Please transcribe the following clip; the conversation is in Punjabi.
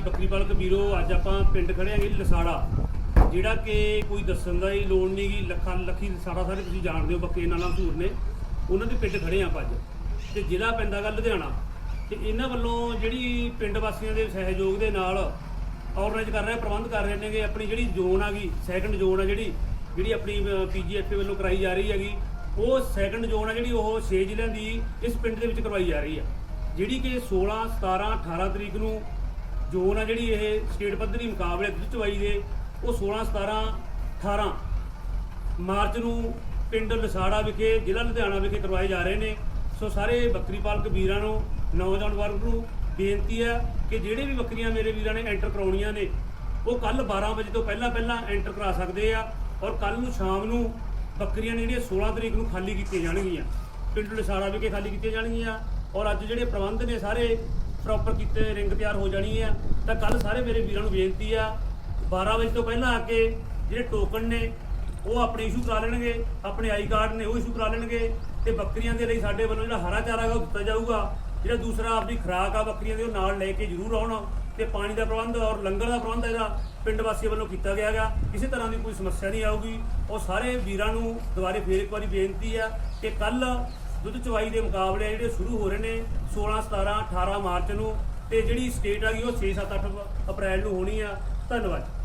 ਬੱਕਰੀ ਪਾਲਕ ਵੀਰੋ, ਅੱਜ ਆਪਾਂ ਪਿੰਡ ਖੜੇ ਆਂਗੇ ਲਸਾੜਾ। ਜਿਹੜਾ ਕਿ ਕੋਈ ਦੱਸਣ ਦਾ ਹੀ ਲੋੜ ਨਹੀਂ ਗੀ, ਲੱਖਾਂ ਲੱਖੀ ਲਸਾੜਾ ਸਾਰੇ ਤੁਸੀਂ ਜਾਣਦੇ ਹੋ, ਬੱਕੇ ਨਾਲ ਮਸ਼ਹੂਰ ਨੇ। ਉਹਨਾਂ ਦੇ ਪਿੰਡ ਖੜੇ ਆਂ ਆਪਾਂ ਅੱਜ। ਤੇ ਜ਼ਿਲ੍ਹਾ ਪੈਂਦਾ ਗਾ ਲੁਧਿਆਣਾ। ਤੇ ਇਹਨਾਂ ਵੱਲੋਂ ਜਿਹੜੀ ਪਿੰਡ ਵਾਸੀਆਂ ਦੇ ਸਹਿਯੋਗ ਦੇ ਨਾਲ ਆਰਗੇਨਾਈਜ਼ ਕਰ ਰਹੇ, ਪ੍ਰਬੰਧ ਕਰ ਰਹੇ ਨੇਗੇ। ਆਪਣੀ ਜਿਹੜੀ ਜ਼ੋਨ ਆ ਗਈ ਸੈਕੰਡ ਜ਼ੋਨ ਆ ਜਿਹੜੀ ਜਿਹੜੀ ਆਪਣੀ ਪੀਜੀਐਫਏ ਵੱਲੋਂ ਕਰਾਈ ਜਾ ਰਹੀ ਹੈਗੀ। ਉਹ ਸੈਕੰਡ ਜ਼ੋਨ ਆ ਜਿਹੜੀ, ਉਹ 6 ਜ਼ਿਲ੍ਹਿਆਂ ਦੀ ਇਸ ਪਿੰਡ ਦੇ ਵਿੱਚ ਕਰਵਾਈ ਜਾ ਰਹੀ ਆ। ਜਿਹੜੀ ਕਿ 16 17 18 ਤਰੀਕ ਨੂੰ ਜ਼ੋਨ ਆ ਜਿਹੜੀ ਇਹ ਸਟੇਟ ਪੱਧਰੀ ਮੁਕਾਬਲੇ ਦੁੱਧ ਚਵਾਈ ਦੇ, ਉਹ 16 17 18 ਮਾਰਚ ਨੂੰ ਪਿੰਡ ਲਸਾੜਾ ਵਿਖੇ, ਜ਼ਿਲ੍ਹਾ ਲੁਧਿਆਣਾ ਵਿਖੇ ਕਰਵਾਏ ਜਾ ਰਹੇ ਨੇ। ਸੋ ਸਾਰੇ ਬੱਕਰੀ ਪਾਲਕ ਵੀਰਾਂ ਨੂੰ, ਨੌਜਵਾਨ ਵਰਗ ਨੂੰ ਬੇਨਤੀ ਹੈ ਕਿ ਜਿਹੜੇ ਵੀ ਬੱਕਰੀਆਂ ਮੇਰੇ ਵੀਰਾਂ ਨੇ ਐਂਟਰ ਕਰਾਉਣੀਆਂ ਨੇ, ਉਹ ਕੱਲ 12 ਵਜੇ ਤੋਂ ਪਹਿਲਾਂ ਪਹਿਲਾਂ ਐਂਟਰ ਕਰਾ ਸਕਦੇ ਆ ਔਰ ਕੱਲ ਨੂੰ ਸ਼ਾਮ ਨੂੰ ਬੱਕਰੀਆਂ ਨੇ ਜਿਹੜੀਆਂ 16 ਤਰੀਕ ਨੂੰ ਖਾਲੀ ਕੀਤੀਆਂ ਜਾਣਗੀਆਂ। ਪਿੰਡ ਲਸਾੜਾ ਵਿਖੇ ਖਾਲੀ ਕੀਤੀਆਂ ਜਾਣਗੀਆਂ ਔਰ ਅੱਜ ਜਿਹੜੇ ਪ੍ਰਬੰਧ ਨੇ ਸਾਰੇ ਪ੍ਰੋਪਰ ਕੀਤੇ ਰਿੰਗ ਤਿਆਰ ਹੋ ਜਾਣੀ ਆ, ਤਾਂ ਕੱਲ ਸਾਰੇ ਮੇਰੇ ਵੀਰਾਂ ਨੂੰ ਬੇਨਤੀ ਆ 12 ਵਜੇ ਤੋਂ ਪਹਿਲਾਂ ਆ ਕੇ ਜਿਹੜੇ ਟੋਕਨ ਨੇ, ਉਹ ਆਪਣੇ ਇਸ਼ੂ ਕਰਾ ਲੈਣਗੇ, ਆਪਣੇ ਆਈ ਕਾਰਡ ਨੇ ਉਹ ਇਸ਼ੂ ਕਰਾ ਲੈਣਗੇ, ਤੇ ਬੱਕਰੀਆਂ ਦੇ ਲਈ ਸਾਡੇ ਵੱਲੋਂ ਜਿਹੜਾ ਹਰਾ ਚਾਰਾ ਹੈਗਾ ਉਹ ਦਿੱਤਾ ਜਾਊਗਾ, ਜਿਹੜਾ ਦੂਸਰਾ ਆਪਣੀ ਖੁਰਾਕ ਆ ਬੱਕਰੀਆਂ ਦੇ ਉਹ ਨਾਲ ਲੈ ਕੇ ਜ਼ਰੂਰ ਆਉਣ, ਤੇ ਪਾਣੀ ਦਾ ਪ੍ਰਬੰਧ ਔਰ ਲੰਗਰ ਦਾ ਪ੍ਰਬੰਧ ਇਹਦਾ ਪਿੰਡ ਵਾਸੀਆਂ ਵੱਲੋਂ ਕੀਤਾ ਗਿਆ ਗਾ ਕਿਸੇ ਤਰ੍ਹਾਂ ਦੀ ਕੋਈ ਸਮੱਸਿਆ ਨਹੀਂ ਆਊਗੀ, ਉਹ ਸਾਰੇ ਵੀਰਾਂ ਨੂੰ ਦੁਬਾਰੇ ਫੇਰ ਇੱਕ ਵਾਰੀ ਬੇਨਤੀ ਆ ਕਿ ਕੱਲ ਦੁੱਧ ਚਵਾਈ ਦੇ ਮੁਕਾਬਲੇ ਆ ਜਿਹੜੇ ਸ਼ੁਰੂ ਹੋ ਰਹੇ ਨੇ 16 17 18 ਮਾਰਚ ਨੂੰ ਤੇ ਜਿਹੜੀ ਸਟੇਟ ਆ ਗਈ ਉਹ 6 7 8 ਅਪ੍ਰੈਲ ਨੂੰ ਹੋਣੀ ਆ। ਧੰਨਵਾਦ।